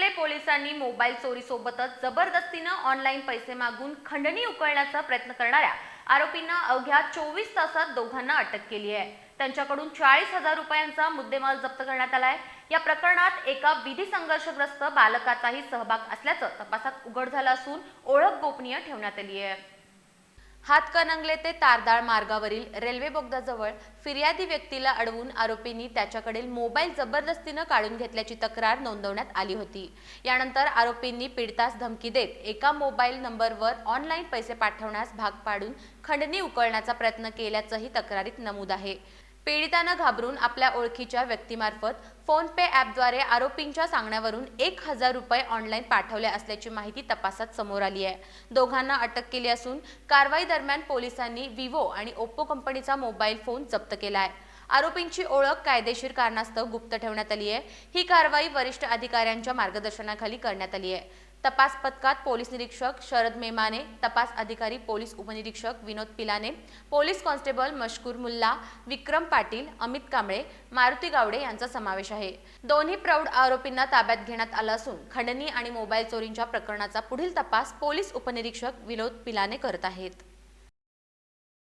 हातकणंगले पोलिसांनी मोबाईल चोरीसोबतच जबरदस्तीनं ऑनलाईन पैसे मागून खंडणी उकळण्याचा प्रयत्न करणाऱ्या आरोपींना अवघ्या चोवीस तासात दोघांना अटक केली आहे. त्यांच्याकडून चाळीस हजार रुपयांचा मुद्देमाल जप्त करण्यात आलाय या प्रकरणात एका विधी संघर्षग्रस्त बालकाचाही सहभाग असल्याचं तपासात उघड झालं असून ओळख गोपनीय ठेवण्यात आली आहे. हातकणंगले ते तारदाळ मार्गावरील रेल्वे बोगदाजवळ फिर्यादी व्यक्तीला अडवून आरोपींनी त्याच्याकडील मोबाईल जबरदस्तीनं काढून घेतल्याची तक्रार नोंदवण्यात आली होती. यानंतर आरोपींनी पीडितास धमकी देत एका मोबाईल नंबरवर ऑनलाईन पैसे पाठवण्यास भाग पाडून खंडणी उकळण्याचा प्रयत्न केल्याचंही तक्रारीत नमूद आहे. पीडितानं घाबरून आपल्या ओळखीच्या व्यक्तीमार्फत फोनपे ॲपद्वारे आरोपींच्या सांगण्यावरून एक हजार रुपये ऑनलाईन पाठवले असल्याची माहिती तपासात समोर आली आहे. दोघांना अटक केली असून कारवाई दरम्यान पोलिसांनी विवो आणि ओप्पो कंपनीचा मोबाईल फोन जप्त केला आहे. आरोपींची ओळख कायदेशीर कारणास्तव गुप्त ठेवण्यात आली आहे. ही कारवाई वरिष्ठ अधिकाऱ्यांच्या मार्गदर्शनाखाली करण्यात आली आहे. तपास पथकात पोलीस निरीक्षक शरद मेमाने तपास अधिकारी पोलीस उपनिरीक्षक विनोद पिलाने पोलीस कॉन्स्टेबल मशकूर मुल्ला विक्रम पाटील अमित कांबळे मारुती गावडे यांचा समावेश आहे. दोन्ही प्रौढ आरोपींना ताब्यात घेण्यात आलं असून खंडणी आणि मोबाईल चोरींच्या प्रकरणाचा पुढील तपास पोलीस उपनिरीक्षक विनोद पिलाने करत आहेत.